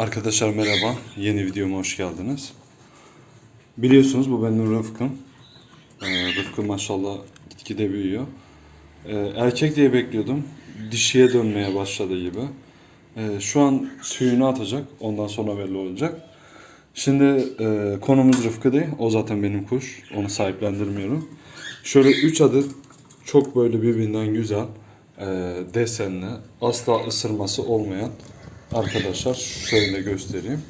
Arkadaşlar merhaba. Yeni videoma hoş geldiniz. Biliyorsunuz bu benim Rıfkım. Ee, Rıfkı maşallah gitgide büyüyor. Ee, erkek diye bekliyordum. Dişiye dönmeye başladı gibi. Ee, şu an tüyünü atacak. Ondan sonra belli olacak. Şimdi e, konumuz Rıfkı değil. O zaten benim kuş. Onu sahiplendirmiyorum. Şöyle 3 adet çok böyle birbirinden güzel e, desenli, asla ısırması olmayan arkadaşlar şöyle göstereyim.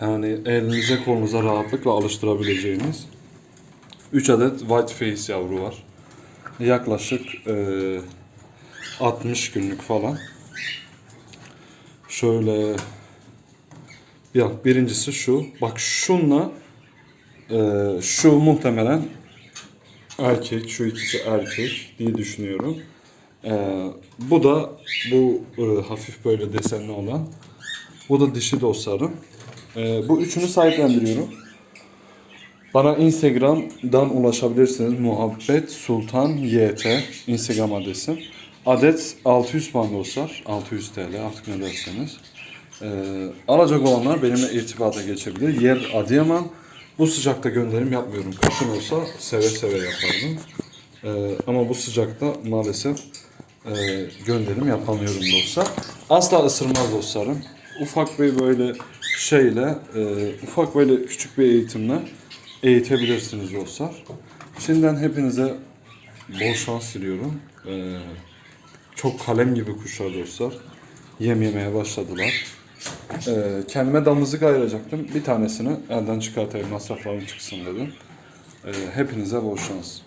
Yani elinize kolunuza rahatlıkla alıştırabileceğiniz 3 adet white face yavru var. Yaklaşık e, 60 günlük falan. Şöyle ya birincisi şu. Bak şunla e, şu muhtemelen erkek. Şu ikisi erkek diye düşünüyorum. E, bu da bu e, hafif böyle desenli olan. Bu da dişi dostlarım. E, bu üçünü sahiplendiriyorum. Bana Instagram'dan ulaşabilirsiniz. Muhabbet Sultan YT Instagram adresim. Adet 600 pound dostlar. 600 TL artık ne derseniz. Ee, alacak olanlar benimle irtibata geçebilir. Yer Adıyaman. Bu sıcakta gönderim yapmıyorum. Kışın olsa seve seve yapardım. Ee, ama bu sıcakta maalesef e, gönderim yapamıyorum dostlar. Asla ısırmaz dostlarım. Ufak bir böyle şeyle, e, ufak böyle küçük bir eğitimle eğitebilirsiniz dostlar. Şimdiden hepinize bol şans diliyorum. Ee, çok kalem gibi kuşlar dostlar. Yem yemeye başladılar. Ee, kendime damızlık ayıracaktım. Bir tanesini elden çıkartayım masraflarım çıksın dedim. Ee, hepinize bol şans.